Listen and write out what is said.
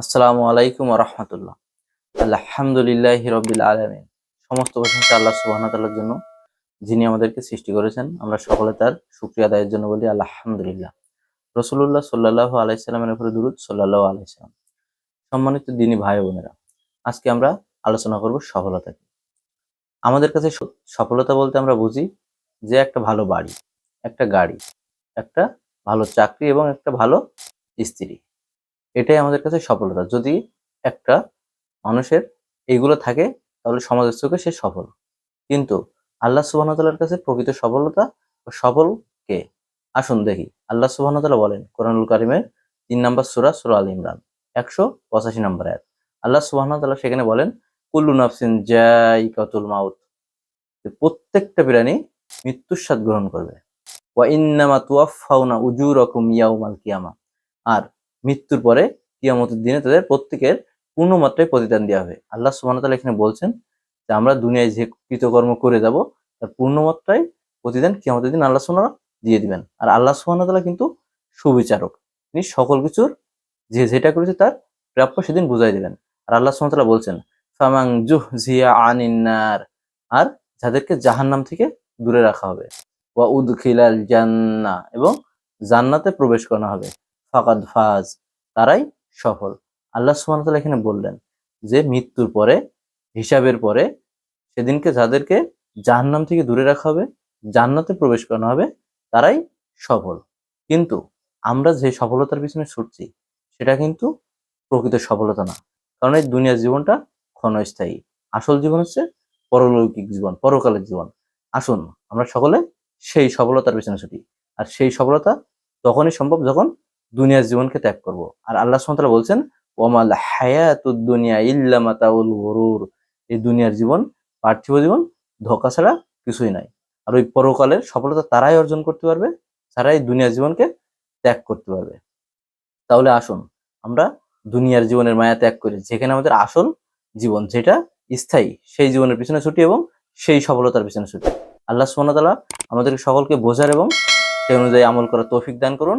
আসসালামু আলাইকুম রহমতুল্লাহ। আলহামদুলিল্লাহ রবিল আলমিন। সমস্ত প্রশংসা আল্লাহ সুবাহতাল্লার জন্য, যিনি আমাদেরকে সৃষ্টি করেছেন, আমরা সকলে তার শুক্রিয়া আদায়ের জন্য বলি আলহামদুলিল্লাহ। রসুল্লাহ সাল্লাহ আলাইসাল্লামের উপরে দুরুদ সাল্লাহ আলাইসাল্লাম সম্মানিত দিনী ভাই বোনেরা, আজকে আমরা আলোচনা করব সফলতা কি আমাদের কাছে সফলতা বলতে আমরা বুঝি যে একটা ভালো বাড়ি, একটা গাড়ি, একটা ভালো চাকরি এবং একটা ভালো স্ত্রী। এটাই আমাদের কাছে সফলতা। যদি একটা মানুষের এইগুলো থাকে, তাহলে সমাজের চোখে সে সফল। কিন্তু আল্লাহ সুবাহতাল্লার কাছে প্রকৃত সফলতা ও সফল কে? আসুন দেখি। আল্লাহ সুবাহতাল্লাহ বলেন, কোরআনুল কারিমের তিন নম্বর সুরা সুরা আল ইমরান, একশো পঁচাশি নম্বর আয়াত। আল্লাহ সুবাহতাল্লাহ সেখানে বলেন, কুল্লু নাফসিন জাই কাতুল মাউত প্রত্যেকটা প্রাণী মৃত্যুর স্বাদ গ্রহণ করবে। ওয়া ইন্নামা তুয়াফাউনা উজুরকুম ইয়াউমাল কিয়ামা। আর মৃত্যুর পরে কিয়ামতের দিনে তাদের প্রত্যেকের পূর্ণ মাত্রায় প্রতিদান দেওয়া হবে। আল্লাহ সুবহানাহু এখানে বলছেন যে আমরা দুনিয়ায় যে কৃতকর্ম করে যাব, তার পূর্ণ মাত্রায় প্রতিদান কিয়ামতের দিন আল্লাহ সুবহানাহু দিয়ে দিবেন। আর আল্লাহ সুবহানাহু কিন্তু সুবিচারক। তিনি সকল কিছুর যে যেটা করেছে তার প্রাপ্য সেদিন বুঝাই দিবেন। আর আল্লাহ সুবহানাহু বলছেন ফামাং জুহ জিয়া আনিন্নার আর যাদেরকে জাহান্নাম থেকে দূরে রাখা হবে। ওয়া উদ খিলাল জান্না এবং জান্নাতে প্রবেশ করানো হবে। ফাকাদ ফাজ, তারাই সফল। আল্লাহ ওয়া এখানে বললেন যে, মৃত্যুর পরে, হিসাবের পরে, সেদিনকে যাদেরকে জাহান্নাম থেকে দূরে রাখা হবে, জান্নাতে প্রবেশ করানো হবে, তারাই সফল। কিন্তু আমরা যে সফলতার পিছনে ছুটছি, সেটা কিন্তু প্রকৃত সফলতা না। কারণ এই দুনিয়ার জীবনটা ক্ষণস্থায়ী। আসল জীবন হচ্ছে পরলৌকিক জীবন, পরকালের জীবন। আসুন, আমরা সকলে সেই সফলতার পিছনে ছুটি। আর সেই সফলতা তখনই সম্ভব, যখন দুনিয়ার জীবনকে ত্যাগ করব। আর আল্লাহ সুবহানাহু বলছেন, ওয়ামাল হায়াতুদ দুনিয়া ইল্লা মাতাউল গুরুর। এই দুনিয়ার জীবন, পার্থিব জীবন, ধোকা ছাড়া কিছুই নাই। আর ওই পরকালের সফলতা তারাই অর্জন করতে পারবে যারা এই দুনিয়ার জীবনকে ত্যাগ করতে পারবে। তাহলে আসুন, আমরা দুনিয়ার জীবনের মায়া ত্যাগ করি, যেখানে আমাদের আসল জীবন যেটা স্থায়ী, সেই জীবনের পিছনে ছুটি এবং সেই সফলতার পিছনে ছুটি। আল্লাহ সুবহানাহু আমাদেরকে সকলকে বোঝার এবং সেই অনুযায়ী আমল করার তৌফিক দান করুন।